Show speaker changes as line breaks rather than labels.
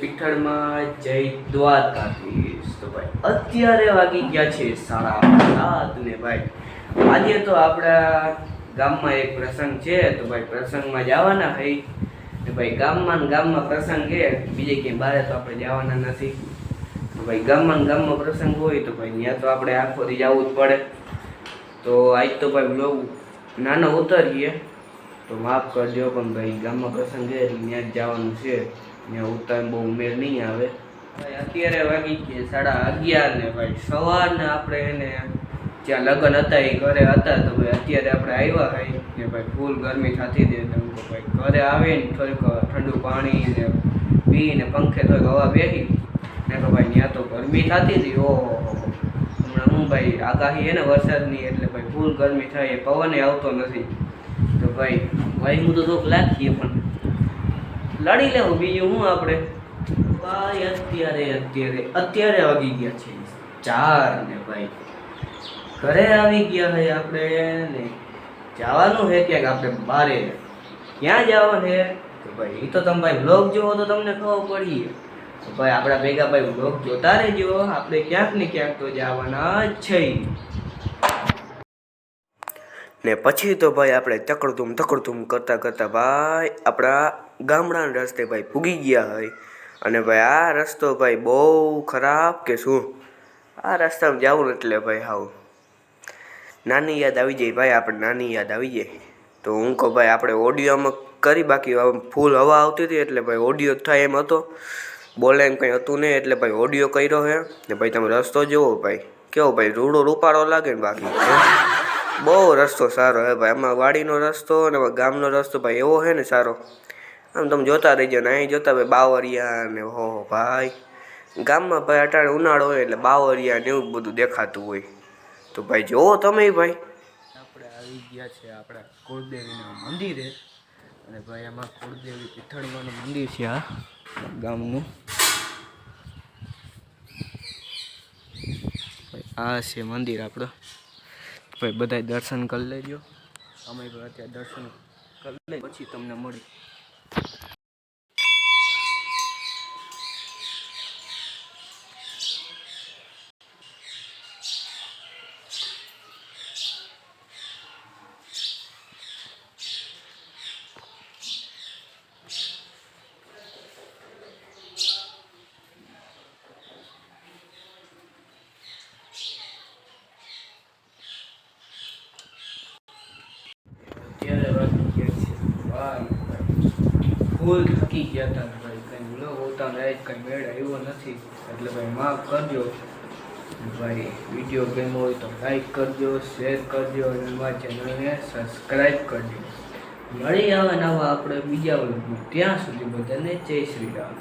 પીઠળમાં, જય દ્વારકાધીશ. તો ભાઈ, અત્યારે વાગી ગયા છે સાડા સાત ને ભાઈ. આજે તો આપણા ગામમાં એક પ્રસંગ છે, તો ભાઈ પ્રસંગમાં જવાના ભાઈ ને ભાઈ ગામમાં ને ગામમાં પ્રસંગ છે, બીજે ક્યાંય બહાર તો આપણે જવાના નથી. તો ભાઈ ગામમાં ને ગામમાં પ્રસંગ હોય તો ભાઈ ત્યાં તો આપણે આખો દી જવું જ પડે. તો આજ તો ભાઈ બ્લોગ નાનો ઉતરીએ. તો માફ કરજો પણ ભાઈ, ગામમાં પ્રસંગ છે એટલે ત્યાં જ જવાનું છે. ત્યાં ઉતાર બહુ ઉમેર નહીં આવે. અત્યારે વાગી ગયા સાડા અગિયાર ને ભાઈ. સવારના આપણે એને જ્યાં લગ્ન હતા એ ઘરે હતા, તો ભાઈ અત્યારે આપણે આવ્યા ભાઈ ને ભાઈ, ફૂલ ગરમી થતી હતી એટલે ભાઈ, ઘરે આવીને થોડીક ઠંડુ પાણી ને પીને પંખે થોડીક હવા બેસી ને તો ભાઈ, ત્યાં તો ગરમી થતી હતી. ઓહો હમણાં હું ભાઈ આગાહી એને વરસાદની, એટલે ભાઈ, ફૂલ ગરમી થાય, એ પવન આવતો નથી. ભાઈ ભાઈ, હું તો થોડુંક લાગીએ પણ લડી લેવું બીજું હું આપણે? ભાઈ, અત્યારે અત્યારે અત્યારે વાગી ગયા છે. ચાર ને ભાઈ, ઘરે આવી ગયા છે આપણે ને જવાનું છે ક્યાંક આપણે બારે. ક્યાં જવાનું છે તો ભાઈ એ તો તમે ભાઈ બ્લોગ જોવો તો તમને ખબર પડી ભાઈ, આપણા ભેગા ભાઈ બ્લોગ જોતા રહેજો. આપણે ક્યાંક ને ક્યાંક તો જવાના જ છે. ને પછી તો ભાઈ આપણે ચકડધૂમ ધકડધૂમ કરતાં કરતાં ભાઈ આપણા ગામડાના રસ્તે ભાઈ પૂગી ગયા હોય. અને ભાઈ આ રસ્તો ભાઈ બહુ ખરાબ કે શું? આ રસ્તામાં જવું એટલે ભાઈ હાવ. નાની યાદ આવી જાય ભાઈ આપણે નાની યાદ આવી જાય. તો હું કહું ભાઈ આપણે ઓડિયોમાં કરી બાકી. ફૂલ હવા આવતી હતી એટલે ભાઈ ઓડિયો થાય એમ હતો. બોલે એમ કંઈ હતું નહીં એટલે ભાઈ ઓડિયો કર્યો છે ને ભાઈ તમે રસ્તો જુઓ ભાઈ. કેવો ભાઈ રૂડો રૂપાળો લાગે ને બાકી. બહુ રસ્તો સારો હે ભાઈ. આમાં વાડીનો રસ્તો અને ગામનો રસ્તો ભાઈ એવો છે ને સારો. આમ તમે જોતા રહીજો ને અહીં જોતા ભાઈ બાવરિયા ને હો હો ભાઈ. ગામમાં ભાઈ અટાણે ઉનાળો હોય એટલે બાવરિયા ને એવું બધું દેખાતું હોય. તો ભાઈ જોવો તમે ભાઈ. આપણે આવી ગયા છે આપણા કુળદેવીના મંદિરે. અને ભાઈ આમાં કુળદેવી પીઠળમાનું મંદિર છે આ ગામનું. આ છે મંદિર આપણું. ભાઈ બધાય દર્શન કરી લેજો. અમે અત્યારે દર્શન કરી લઈ પછી તમને મળી અત્યારે વાગી ગયા છે ભાઈ ફૂલ થકી ગયા હતા ભાઈ, કંઈ ભૂલો હોતા ને કંઈ મેળ આવ્યો નથી. એટલે ભાઈ માફ કરજો. ભાઈ વીડિયો ગેમ હોય તો લાઈક કરજો શેર કરજો, અને મારા ચેનલને સબસ્ક્રાઈબ કરજો. મળી આવે નવા આપણે બીજા વર્ગમાં ત્યાં સુધી બધાને જય શ્રી રામ.